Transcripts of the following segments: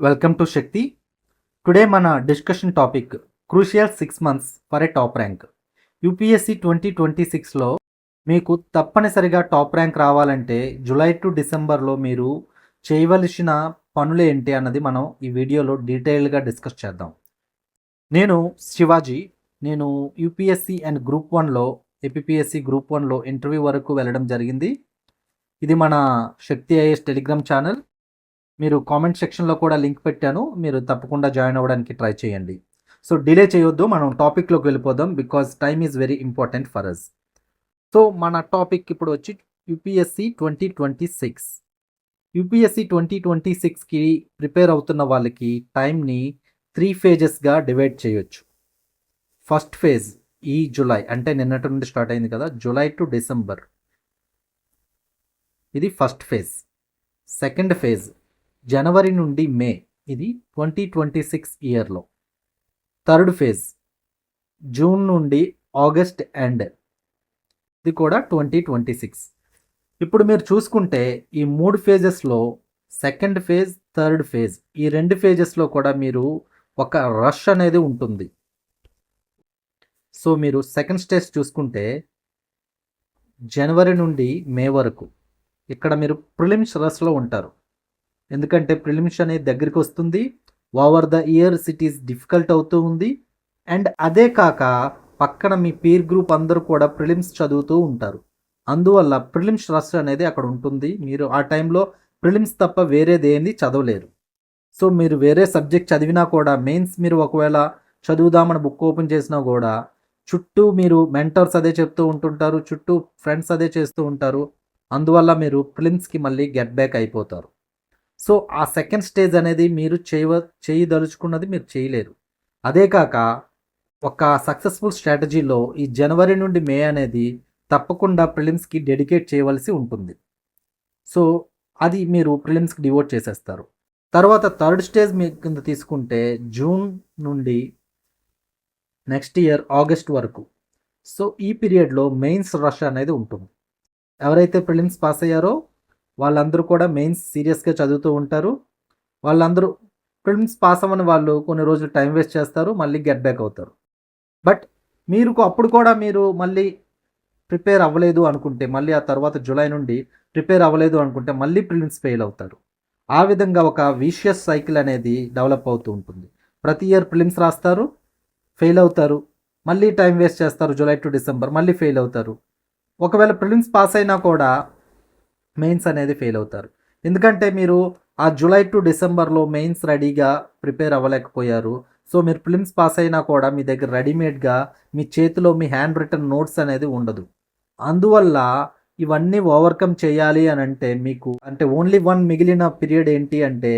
Welcome to Shakti today మన discussion topic crucial six months for a top rank UPSC twenty twenty సిక్స్లో మీకు తప్పనిసరిగా top rank రావాలంటే July to డిసెంబర్లో మీరు చేయవలసిన పనులు ఏంటి అన్నది మనం ఈ వీడియోలో డీటెయిల్గా డిస్కస్ చేద్దాం నేను శివాజీ నేను యూపీఎస్సి అండ్ గ్రూప్ వన్లో ఏపీఎస్సి గ్రూప్ వన్లో ఇంటర్వ్యూ వరకు వెళ్ళడం జరిగింది ఇది మన శక్తి ఐఎస్ టెలిగ్రామ్ ఛానల్ మీరు కామెంట్ సెక్షన్లో కూడా లింక్ పెట్టాను. మీరు తప్పకుండా జాయిన్ అవ్వడానికి ట్రై చేయండి. సో డిలే చేయొద్దు. మనం టాపిక్లోకి వెళ్ళిపోదాం because time is very important for us so మన టాపిక్ ఇప్పుడు వచ్చి UPSC twenty twenty six UPSC twenty twenty సిక్స్కి ప్రిపేర్ అవుతున్న వాళ్ళకి టైంని త్రీ ఫేజెస్గా డివైడ్ చేయొచ్చు. ఫస్ట్ ఫేజ్ ఈ జూలై అంటే నిన్నటి నుండి స్టార్ట్ అయింది కదా జూలై టు డిసెంబర్ ఇది ఫస్ట్ ఫేజ్ సెకండ్ ఫేజ్ జనవరి నుండి మే ఇది ట్వంటీ ట్వంటీ సిక్స్ ఇయర్లో. థర్డ్ ఫేజ్ జూన్ నుండి ఆగస్ట్ ఎండ్ ఇది కూడా ట్వంటీ ట్వంటీ సిక్స్. ఇప్పుడు మీరు చూసుకుంటే ఈ మూడు ఫేజెస్లో సెకండ్ ఫేజ్ థర్డ్ ఫేజ్ ఈ రెండు ఫేజెస్లో కూడా మీరు ఒక రష్ అనేది ఉంటుంది. సో మీరు సెకండ్ స్టేజ్ చూసుకుంటే జనవరి నుండి మే వరకు ఇక్కడ మీరు ప్రిలిమ్స్ రష్లో ఉంటారు. ఎందుకంటే ప్రిలిమ్స్ అనేది దగ్గరికి వస్తుంది. Over the years it is difficult అవుతూ ఉంది. అండ్ అదే కాక పక్కన మీ పీర్ గ్రూప్ అందరూ కూడా ప్రిలిమ్స్ చదువుతూ ఉంటారు. అందువల్ల ప్రిలిమ్స్ రష్ అనేది అక్కడ ఉంటుంది. మీరు ఆ టైంలో ప్రిలిమ్స్ తప్ప వేరేది ఏంది చదవలేరు. సో మీరు వేరే సబ్జెక్ట్ చదివినా కూడా మెయిన్స్ మీరు ఒకవేళ చదువుదామని బుక్ ఓపెన్ చేసినా కూడా చుట్టూ మీరు మెంటర్స్ అదే చెప్తూ ఉంటుంటారు చుట్టూ ఫ్రెండ్స్ అదే చేస్తూ ఉంటారు. అందువల్ల మీరు ప్రిలిమ్స్కి మళ్ళీ గెట్ బ్యాక్ అయిపోతారు. సో ఆ సెకండ్ స్టేజ్ అనేది మీరు చేయవ చేయదలుచుకున్నది మీరు చేయలేరు. అదే కాక ఒక సక్సెస్ఫుల్ స్ట్రాటజీలో ఈ జనవరి నుండి మే అనేది తప్పకుండా ప్రిలిమ్స్కి డెడికేట్ చేయవలసి ఉంటుంది. సో అది మీరు ప్రిలిమ్స్కి డివోట్ చేసేస్తారు. తర్వాత థర్డ్ స్టేజ్ మీ కింద తీసుకుంటే జూన్ నుండి నెక్స్ట్ ఇయర్ ఆగస్ట్ వరకు. సో ఈ పీరియడ్లో మెయిన్స్ రష్ అనేది ఉంటుంది. ఎవరైతే ప్రిలిమ్స్ పాస్ అయ్యారో వాళ్ళందరూ కూడా మెయిన్స్ సీరియస్గా చదువుతూ ఉంటారు. వాళ్ళందరూ ప్రిలిమ్స్ పాస్ అవ్వని వాళ్ళు కొన్ని రోజులు టైం వేస్ట్ చేస్తారు మళ్ళీ గెట్ బ్యాక్ అవుతారు. బట్ మీరు అప్పుడు కూడా మీరు మళ్ళీ ప్రిపేర్ అవ్వలేదు అనుకుంటే మళ్ళీ ఆ తర్వాత జూలై నుండి ప్రిపేర్ అవ్వలేదు అనుకుంటే మళ్ళీ ప్రిలిమ్స్ ఫెయిల్ అవుతారు. ఆ విధంగా ఒక విషియస్ సైకిల్ అనేది డెవలప్ అవుతూ ఉంటుంది. ప్రతి ఇయర్ ప్రిలిమ్స్ రాస్తారు ఫెయిల్ అవుతారు మళ్ళీ టైం వేస్ట్ చేస్తారు జూలై టు డిసెంబర్ మళ్ళీ ఫెయిల్ అవుతారు. ఒకవేళ ప్రిలిమ్స్ పాస్ అయినా కూడా మెయిన్స్ అనేది ఫెయిల్ అవుతారు. ఎందుకంటే మీరు ఆ జూలై టు డిసెంబర్లో మెయిన్స్ రెడీగా ప్రిపేర్ అవ్వలేకపోయారు. సో మీరు ఫిలిమ్స్ పాస్ అయినా కూడా మీ దగ్గర రెడీమేడ్గా మీ చేతిలో మీ హ్యాండ్ రిటర్న్ నోట్స్ అనేది ఉండదు. అందువల్ల ఇవన్నీ ఓవర్కమ్ చేయాలి అని అంటే మీకు అంటే ఓన్లీ వన్ మిగిలిన పీరియడ్ ఏంటి అంటే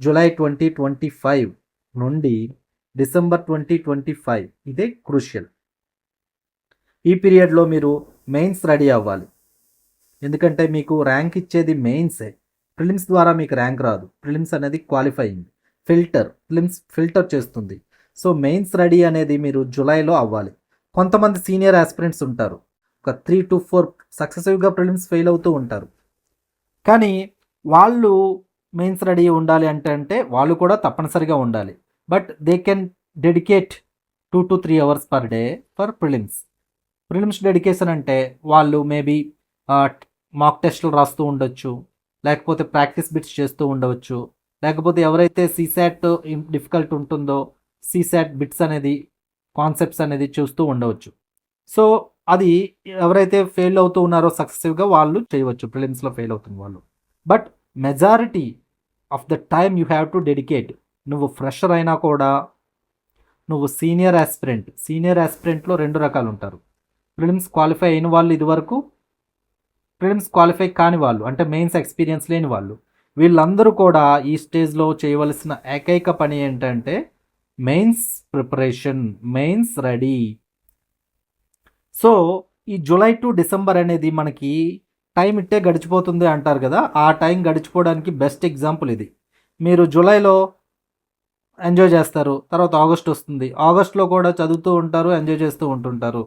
జూలై ట్వంటీ ట్వంటీ ఫైవ్ నుండి డిసెంబర్ ట్వంటీ ట్వంటీ ఫైవ్ ఇదే క్రూషియల్. ఈ పీరియడ్లో మీరు మెయిన్స్ రెడీ అవ్వాలి. ఎందుకంటే మీకు ర్యాంక్ ఇచ్చేది మెయిన్సే ప్రిలిమ్స్ ద్వారా మీకు ర్యాంక్ రాదు. ప్రిలిమ్స్ అనేది క్వాలిఫైయింగ్ ఫిల్టర్ ప్రిలిమ్స్ ఫిల్టర్ చేస్తుంది. సో మెయిన్స్ రెడీ అనేది మీరు జూలైలో అవ్వాలి. కొంతమంది సీనియర్ ఆస్పిరెంట్స్ ఉంటారు. ఒక త్రీ టు ఫోర్ సక్సెసివ్గా ప్రిలిమ్స్ ఫెయిల్ అవుతూ ఉంటారు. కానీ వాళ్ళు మెయిన్స్ రెడీ ఉండాలి అంటే అంటే వాళ్ళు కూడా తప్పనిసరిగా ఉండాలి. But they can dedicate two to three hours per day for prelims prelims dedication అంటే వాళ్ళు మేబీ మాక్ టెస్టులు రాస్తూ ఉండొచ్చు. లేకపోతే ప్రాక్టీస్ బిట్స్ చేస్తూ ఉండవచ్చు లేకపోతే ఎవరైతే సీసాట్ డిఫికల్ట్ ఉంటుందో సీసాట్ బిట్స్ అనేది కాన్సెప్ట్స్ అనేది చూస్తూ ఉండవచ్చు. సో అది ఎవరైతే ఫెయిల్ అవుతూ ఉన్నారో సక్సెసివ్గా వాళ్ళు చేయవచ్చు. ప్రిలిమ్స్లో ఫెయిల్ అవుతున్న వాళ్ళు. But majority of the time you have to dedicate నువ్వు ఫ్రెషర్ అయినా కూడా నువ్వు సీనియర్ ఆస్పిరెంట్ సీనియర్ ఆస్పిరెంట్లో రెండు రకాలు ఉంటారు. ప్రిలిమ్స్ క్వాలిఫై అయిన వాళ్ళు ఇదివరకు ప్రిలిమ్స్ క్వాలిఫై కాని వాళ్ళు అంటే మెయిన్స్ ఎక్స్పీరియన్స్ లేని వాళ్ళు వీళ్ళందరూ కూడా ఈ స్టేజ్లో చేయవలసిన ఏకైక పని ఏంటంటే mains preparation mains ready so ఈ జూలై టు డిసెంబర్ అనేది మనకి టైం ఇట్టే గడిచిపోతుంది అంటారు కదా ఆ టైం గడిచిపోవడానికి బెస్ట్ ఎగ్జాంపుల్ ఇది. మీరు జూలైలో ఎంజాయ్ చేస్తారు తర్వాత ఆగస్ట్ వస్తుంది. ఆగస్ట్లో కూడా చదువుతూ ఉంటారు ఎంజాయ్ చేస్తూ ఉంటుంటారు.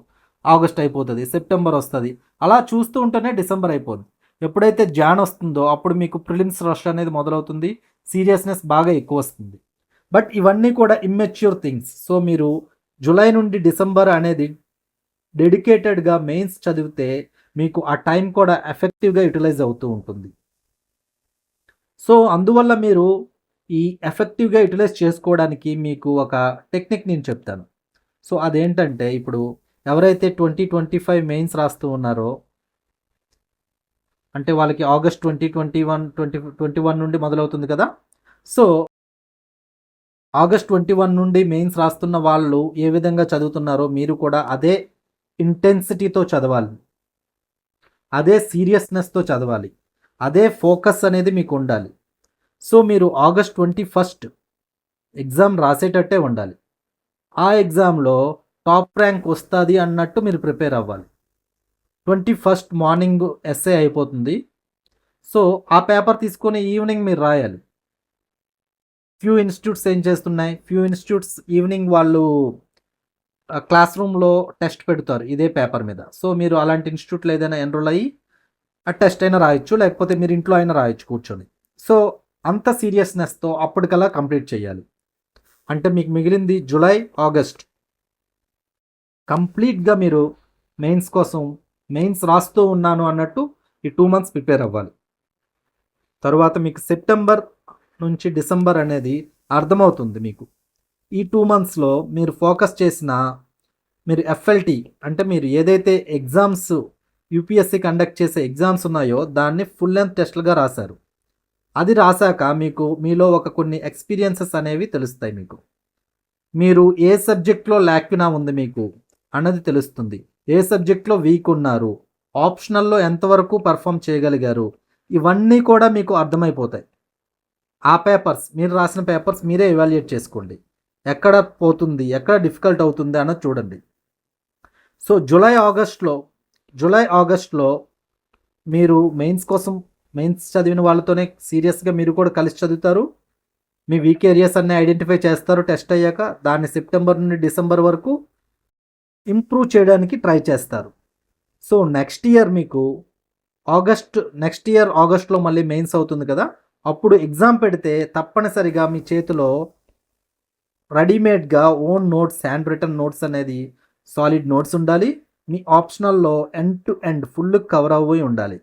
ఆగస్ట్ అయిపోతుంది సెప్టెంబర్ వస్తుంది. అలా చూస్తూ ఉంటేనే డిసెంబర్ అయిపోతుంది ఎప్పుడైతే జాన్ వస్తుందో అప్పుడు మీకు ప్రిలిమ్స్ రష్ అనేది మొదలవుతుంది సీరియస్నెస్ బాగా ఎక్కువ వస్తుంది. బట్ ఇవన్నీ కూడా ఇమ్మెచ్యూర్ థింగ్స్ సో మీరు జూలై నుండి డిసెంబర్ అనేది డెడికేటెడ్గా మెయిన్స్ చదివితే మీకు ఆ టైం కూడా ఎఫెక్టివ్గా యూటిలైజ్ అవుతూ ఉంటుంది. సో అందువల్ల మీరు ఈ ఎఫెక్టివ్గా యూటిలైజ్ చేసుకోవడానికి మీకు ఒక టెక్నిక్ నేను చెప్తాను. సో అదేంటంటే ఇప్పుడు ఎవరైతే ట్వంటీ ట్వంటీ ఫైవ్ మెయిన్స్ రాస్తూ ఉన్నారో అంటే వాళ్ళకి August twenty twenty one twenty twenty one నుండి మొదలవుతుంది కదా. సో ఆగస్ట్ ట్వంటీ వన్ నుండి మెయిన్స్ రాస్తున్న వాళ్ళు ఏ విధంగా చదువుతున్నారో మీరు కూడా అదే ఇంటెన్సిటీతో చదవాలి. అదే సీరియస్నెస్తో చదవాలి. అదే ఫోకస్ అనేది మీకు ఉండాలి. సో మీరు ఆగస్ట్ ట్వంటీ ఫస్ట్ ఎగ్జామ్ రాసేటట్టే ఉండాలి. ఆ ఎగ్జామ్లో టాప్ ర్యాంక్ వస్తుంది అన్నట్టు మీరు ప్రిపేర్ అవ్వాలి. ట్వంటీ ఫస్ట్ మార్నింగ్ ఎస్ఏ అయిపోతుంది. సో ఆ పేపర్ తీసుకొని ఈవినింగ్ మీరు రాయాలి. ఫ్యూ ఇన్స్టిట్యూట్స్ ఏం చేస్తున్నాయి? ఫ్యూ ఇన్స్టిట్యూట్స్ ఈవినింగ్ వాళ్ళు క్లాస్ రూమ్లో టెస్ట్ పెడతారు ఇదే పేపర్ మీద. సో మీరు అలాంటి ఇన్స్టిట్యూట్లో ఏదైనా ఎన్రోల్ అయ్యి ఆ టెస్ట్ అయినా రాయొచ్చు లేకపోతే మీరు ఇంట్లో అయినా రాయొచ్చు కూర్చొని. సో అంత సీరియస్నెస్తో అప్పటికల్లా కంప్లీట్ చేయాలి. అంటే మీకు మిగిలింది జూలై ఆగస్ట్. కంప్లీట్గా మీరు మెయిన్స్ కోసం మెయిన్స్ రాస్తూ ఉన్నాను అన్నట్టు ఈ టూ మంత్స్ ప్రిపేర్ అవ్వాలి. తర్వాత మీకు సెప్టెంబర్ నుంచి డిసెంబర్ అనేది అర్థమవుతుంది మీకు. ఈ టూ మంత్స్లో మీరు ఫోకస్ చేసిన మీరు ఎఫ్ఎల్టీ అంటే మీరు ఏదైతే ఎగ్జామ్స్ యూపీఎస్సీ కండక్ట్ చేసే ఎగ్జామ్స్ ఉన్నాయో దాన్ని ఫుల్ లెంత్ టెస్ట్లుగా రాశారు. అది రాశాక మీకు మీలో ఒక కొన్ని ఎక్స్పీరియన్సెస్ అనేవి తెలుస్తాయి మీకు. మీరు ఏ సబ్జెక్ట్లో ల్యాక్వినా ఉంది మీకు? అన్నది తెలుస్తుంది. ఏ సబ్జెక్ట్లో వీక్ ఉన్నారు? ఆప్షనల్లో ఎంతవరకు పర్ఫామ్ చేయగలిగారు? ఇవన్నీ కూడా మీకు అర్థమైపోతాయి. ఆ పేపర్స్ మీరు రాసిన పేపర్స్ మీరే ఎవాల్యుయేట్ చేసుకోండి. ఎక్కడ పోతుంది? ఎక్కడ డిఫికల్ట్ అవుతుంది అన్నది చూడండి. సో జూలై ఆగస్ట్లో జూలై ఆగస్ట్లో మీరు మెయిన్స్ కోసం మెయిన్స్ చదివిన వాళ్ళతోనే సీరియస్గా మీరు కూడా కలిసి చదువుతారు. మీ వీక్ ఏరియాస్ అన్నీ ఐడెంటిఫై చేస్తారు టెస్ట్ అయ్యాక. దాన్ని సెప్టెంబర్ నుండి డిసెంబర్ వరకు ఇంప్రూవ్ చేయడానికి ట్రై చేస్తారు. సో నెక్స్ట్ ఇయర్ మీకు ఆగస్ట్ నెక్స్ట్ ఇయర్ ఆగస్ట్లో మళ్ళీ మెయిన్స్ అవుతుంది కదా? అప్పుడు ఎగ్జామ్ పెడితే తప్పనిసరిగా మీ చేతిలో రెడీమేడ్గా own notes hand written notes అనేది సాలిడ్ నోట్స్ ఉండాలి. మీ ఆప్షనల్లో end to end full cover అవ్వి ఉండాలి.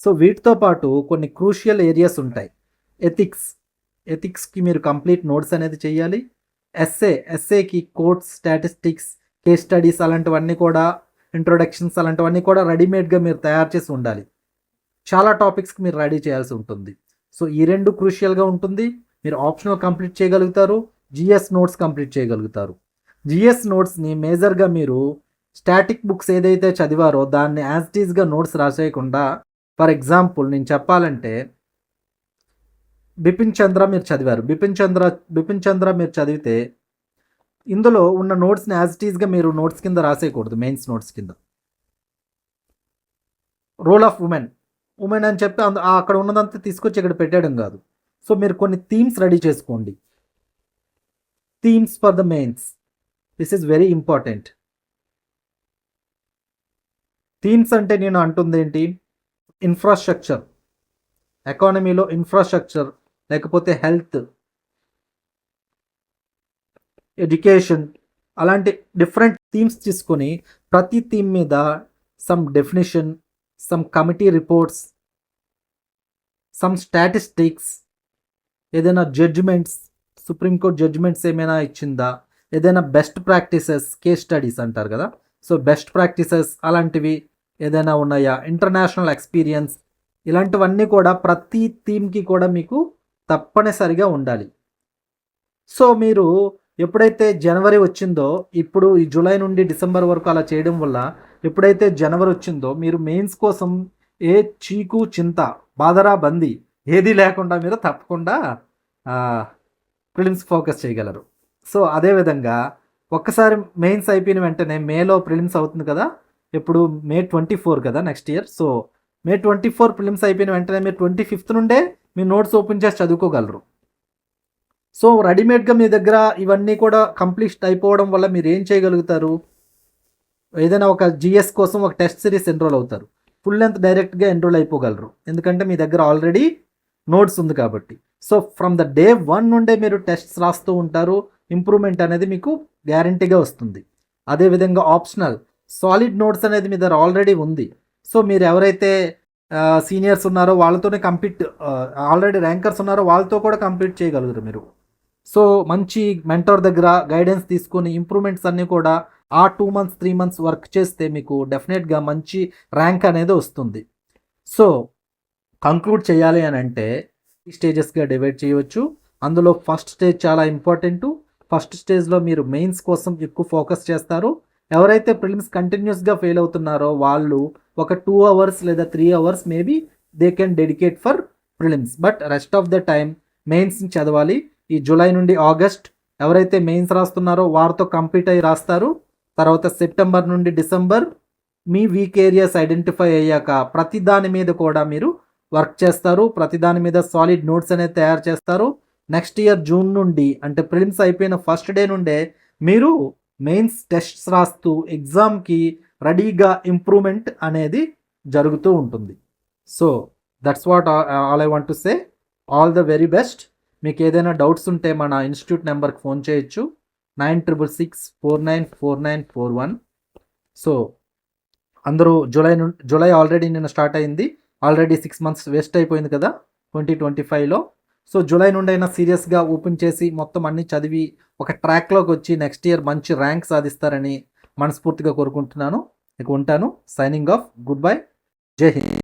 సో వీటితో పాటు కొన్ని క్రూషియల్ ఏరియాస్ ఉంటాయి. ఎథిక్స్ ఎథిక్స్కి మీరు కంప్లీట్ నోట్స్ అనేది చేయాలి ఎస్ఏ ఎస్ఏకి కోర్ట్స్ స్టాటిస్టిక్స్ కేస్ స్టడీస్ అలాంటివన్నీ కూడా ఇంట్రొడక్షన్స్ అలాంటివన్నీ కూడా రెడీమేడ్గా మీరు తయారు చేసి ఉండాలి. చాలా టాపిక్స్కి మీరు రెడీ చేయాల్సి ఉంటుంది. సో ఈ రెండు క్రూషియల్గా ఉంటుంది. మీరు ఆప్షనల్ కంప్లీట్ చేయగలుగుతారు. జిఎస్ నోట్స్ కంప్లీట్ చేయగలుగుతారు. జిఎస్ నోట్స్ని మేజర్గా మీరు స్టాటిక్ బుక్స్ ఏదైతే చదివారో దాన్ని యాజ్ టీజ్గా నోట్స్ రాసేయకుండా ఫర్ ఎగ్జాంపుల్ నేను చెప్పాలంటే బిపిన్ చంద్ర మీరు చదివారు. బిపిన్ చంద్ర బిపిన్ చంద్ర మీరు చదివితే ఇందులో ఉన్న నోట్స్ని యాజ్ టీజ్గా మీరు నోట్స్ కింద రాసేయకూడదు మెయిన్స్ నోట్స్ కింద. రోల్ ఆఫ్ ఉమెన్ ఉమెన్ అని చెప్పి అంద- అక్కడ ఉన్నదంతా తీసుకొచ్చి ఇక్కడ పెట్టడం కాదు. సో మీరు కొన్ని థీమ్స్ రెడీ చేసుకోండి. Themes for the mains this is very important themes అంటే నేను అంటుంది ఏంటి? ఇన్ఫ్రాస్ట్రక్చర్ ఎకానమీలో ఇన్ఫ్రాస్ట్రక్చర్ లేకపోతే హెల్త్ ఎడ్యుకేషన్ అలాంటి డిఫరెంట్ థీమ్స్ తీసుకొని ప్రతి థీమ్ మీద some definition some committee reports some statistics ఏదైనా జడ్జిమెంట్స్ సుప్రీంకోర్టు జడ్జిమెంట్స్ ఏమైనా ఇచ్చిందా ఏదైనా బెస్ట్ ప్రాక్టీసెస్ కేస్ స్టడీస్ అంటారు కదా. సో బెస్ట్ ప్రాక్టీసెస్ అలాంటివి ఏదైనా ఉన్నాయా? ఇంటర్నేషనల్ ఎక్స్పీరియన్స్ ఇలాంటివన్నీ కూడా ప్రతి థీమ్కి కూడా మీకు తప్పనిసరిగా ఉండాలి. సో మీరు ఎప్పుడైతే జనవరి వచ్చిందో ఇప్పుడు ఈ జూలై నుండి డిసెంబర్ వరకు అలా చేయడం వల్ల ఎప్పుడైతే జనవరి వచ్చిందో మీరు మెయిన్స్ కోసం ఏ చీకు చింత బాదరా బందీ ఏది లేకుండా మీరు తప్పకుండా ప్రిలిమ్స్ ఫోకస్ చేయగలరు. సో అదేవిధంగా ఒక్కసారి మెయిన్స్ అయిపోయిన వెంటనే మేలో ప్రిలిమ్స్ అవుతుంది కదా ఇప్పుడు మే ట్వంటీ ఫోర్ కదా next year. So May twenty four prelims అయిపోయిన వెంటనే మీరు ట్వంటీ ఫిఫ్త్ నుండే మీ నోట్స్ ఓపెన్ చేసి చదువుకోగలరు. సో రెడీమేడ్గా మీ దగ్గర ఇవన్నీ కూడా కంప్లీట్ అయిపోవడం వల్ల మీరు ఏం చేయగలుగుతారు? ఏదైనా ఒక జిఎస్ కోసం ఒక టెస్ట్ సిరీస్ ఎన్రోల్ అవుతారు. ఫుల్ లెంత్ డైరెక్ట్గా ఎన్రోల్ అయిపోగలరు. ఎందుకంటే మీ దగ్గర ఆల్రెడీ నోట్స్ ఉంది కాబట్టి. So from the day one నుండే మీరు టెస్ట్స్ రాస్తూ ఉంటారు. ఇంప్రూవ్మెంట్ అనేది మీకు గ్యారంటీగా వస్తుంది. అదేవిధంగా ఆప్షనల్ సాలిడ్ నోట్స్ అనేది మీ దగ్గర ఆల్రెడీ ఉంది. సో మీరు ఎవరైతే సీనియర్స్ ఉన్నారో వాళ్ళతోనే కంపీట్ ఆల్రెడీ ర్యాంకర్స్ ఉన్నారో వాళ్ళతో కూడా కంపీట్ చేయగలుగుతారు మీరు. సో మంచి మెంటర్ దగ్గర గైడెన్స్ తీసుకొని ఇంప్రూవ్మెంట్స్ అన్నీ కూడా ఆ two months three months work చేస్తే మీకు డెఫినెట్గా మంచి ర్యాంక్ అనేది వస్తుంది. సో కంక్లూడ్ చేయాలి అని అంటే ఈ స్టేజెస్గా డివైడ్ చేయవచ్చు. అందులో ఫస్ట్ స్టేజ్ చాలా ఇంపార్టెంట్ ఫస్ట్ స్టేజ్లో మీరు మెయిన్స్ కోసం ఎక్కువ ఫోకస్ చేస్తారు. ఎవరైతే ప్రిలిమ్స్ కంటిన్యూస్గా ఫెయిల్ అవుతున్నారో వాళ్ళు ఒక టూ అవర్స్ లేదా three hours maybe they can dedicate for prelims but rest of the time mains చదవాలి. ఈ జూలై నుండి ఆగస్ట్ ఎవరైతే మెయిన్స్ రాస్తున్నారో వారితో కంప్లీట్ అయ్యి రాస్తారు. తర్వాత సెప్టెంబర్ నుండి డిసెంబర్ మీ వీక్ ఏరియాస్ ఐడెంటిఫై అయ్యాక ప్రతి దాని మీద కూడా మీరు వర్క్ చేస్తారు. ప్రతి దాని మీద సాలిడ్ నోట్స్ అనేది తయారు చేస్తారు. నెక్స్ట్ ఇయర్ జూన్ నుండి అంటే ప్రిలిమ్స్ అయిపోయిన ఫస్ట్ డే నుండే మీరు మెయిన్స్ టెస్ట్స్ రాస్తూ ఎగ్జామ్కి రెడీగా ఇంప్రూవ్మెంట్ అనేది జరుగుతూ ఉంటుంది. So that's what all I want to say all the very best మీకు ఏదైనా డౌట్స్ ఉంటే మన ఇన్స్టిట్యూట్ నెంబర్కి ఫోన్ చేయొచ్చు. Nine triple six four nine four nine four one. So అందరూ జూలై నుండి జూలై ఆల్రెడీ నిన్న స్టార్ట్ అయింది. ఆల్రెడీ సిక్స్ మంత్స్ వేస్ట్ అయిపోయింది కదా ట్వంటీ ట్వంటీ ఫైవ్లో. సో జూలై నుండి అయినా సీరియస్గా ఓపెన్ చేసి మొత్తం అన్ని చదివి ఒక ట్రాక్లోకి వచ్చి నెక్స్ట్ ఇయర్ మంచి ర్యాంక్ సాధిస్తారని మనస్ఫూర్తిగా కోరుకుంటున్నాను. ఇక ఉంటాను. Signing off. Good bye. Jai Hind.